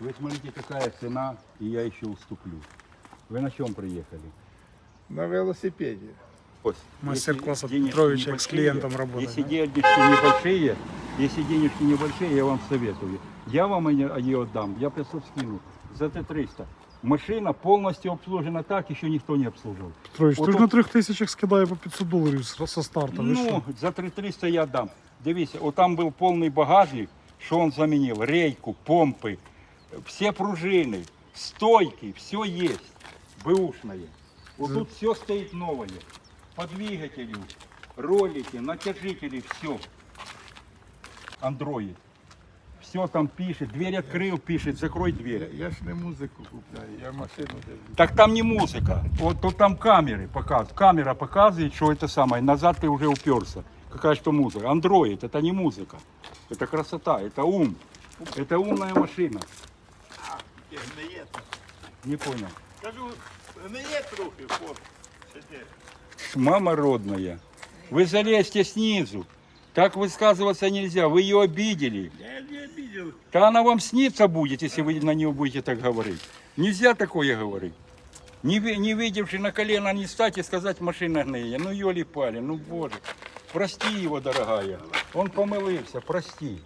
Вы смотрите, какая цена, и я еще уступлю. Вы на чем приехали? На велосипеді. Ось, Мастер-класс если от денежки Петровича, как с небольшие, клиентом работать, Если да? денежки небольшие, если денежки небольшие, я вам советую. Я вам ее ее отдам, я 500 скину за Т-300. Машина полностью обслужена так, еще никто не обслуживал. Петрович, От ти ж от- на трьох тисячах скидає по 500 доларів з- со старта. ви що? Ну, за 3300 я дам. Дивіться, от там був повний багажник, що він замінив? Рейку, помпи, всі пружини, стойки, все є. Бэушное. Вот тут все стоит новое. По двигателю, ролики, натяжители, все. Андроид. Все там пишет, дверь открыл, пишет, закрой Я, дверь. я ж не музику купляю, я машину дивлюсь. Так там не музыка. Вот тут там камеры показывают. Камера показывает, что это самое. Назад ты уже уперся. Какая что музыка? Андроид, это не музыка. Это красота, это ум. Это умная машина Гниє. Не понял. Кажу, гниє трохи, хлоп. Мама родная. Вы залезьте снизу. Так высказываться нельзя. Вы ее обидели. Я не обидел. Да она вам снится будет, если вы на нее будете так говорить. Нельзя такое говорить. Не, ви- не видевши на колено не стать и сказать машина гниє. Ну, ёли пали, ну боже. Прости его, дорогая. Он помилився, прости.